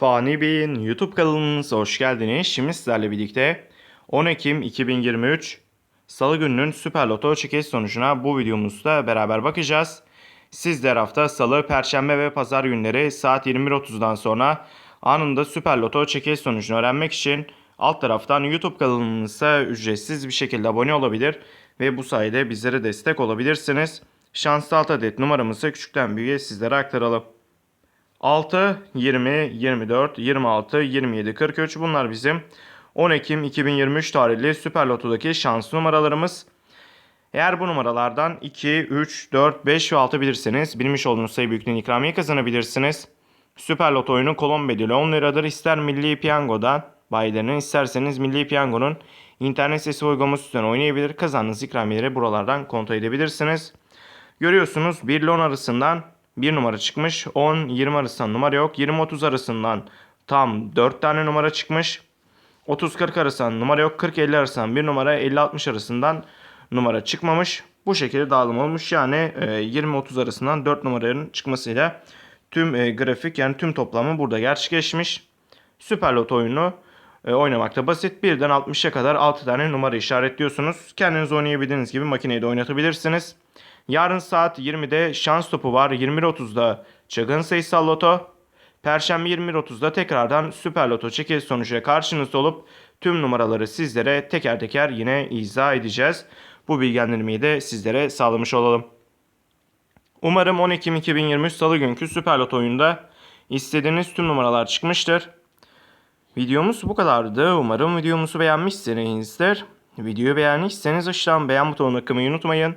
Fani Bey'in YouTube kanalımıza hoş geldiniz. Şimdi sizlerle birlikte 10 Ekim 2023 Salı gününün Süper Loto çekiliş sonucuna bu videomuzda beraber bakacağız. Siz de her hafta Salı, Perşembe ve Pazar günleri saat 21.30'dan sonra anında Süper Loto çekiliş sonucunu öğrenmek için alt taraftan YouTube kanalımıza ücretsiz bir şekilde abone olabilir ve bu sayede bizlere destek olabilirsiniz. Şanslı alt adet numaramızı küçükten büyüğe sizlere aktaralım. 6, 20, 24, 26, 27, 43 bunlar bizim 10 Ekim 2023 tarihli Süper Loto'daki şans numaralarımız. Eğer bu numaralardan 2, 3, 4, 5 ve 6 bilirseniz bilmiş olduğunuz sayı büyüklüğünün ikramiye kazanabilirsiniz. Süper Loto oyunu kolon bedeli 10 liradır. İster Milli Piyango'dan bayilerinin isterseniz Milli Piyango'nun internet sitesi uygulaması üstünden oynayabilir. Kazandığınız ikramiyeleri buralardan kontrol edebilirsiniz. Görüyorsunuz 1 ile 10 arasından 1 numara çıkmış. 10-20 arasından numara yok. 20-30 arasından tam 4 tane numara çıkmış. 30-40 arasından numara yok. 40-50 arasından 1 numara. 50-60 arasından numara çıkmamış. Bu şekilde dağılım olmuş. Yani e, 20-30 arasından 4 numaranın çıkmasıyla tüm e, grafik yani tüm toplamı burada gerçekleşmiş. Süper Loto oyunu e, oynamakta basit. Birden 60'a kadar 6 tane numara işaretliyorsunuz. Kendiniz oynayabildiğiniz gibi makineyi de oynatabilirsiniz. Yarın saat 20'de şans topu var. 21.30'da çılgın sayısal loto. Perşembe 21.30'da tekrardan Süper Loto çekiliş sonucuyla karşınızda olup tüm numaraları sizlere teker teker yine izah edeceğiz. Bu bilgilendirmeyi de sizlere sağlamış olalım. Umarım 10 Ekim 2023 Salı günkü Süper Loto oyunda istediğiniz tüm numaralar çıkmıştır. Videomuz bu kadardı. Umarım videomuzu beğenmişsinizdir. Videoyu beğendiyseniz aşağıdan beğen butonuna tıklamayı unutmayın.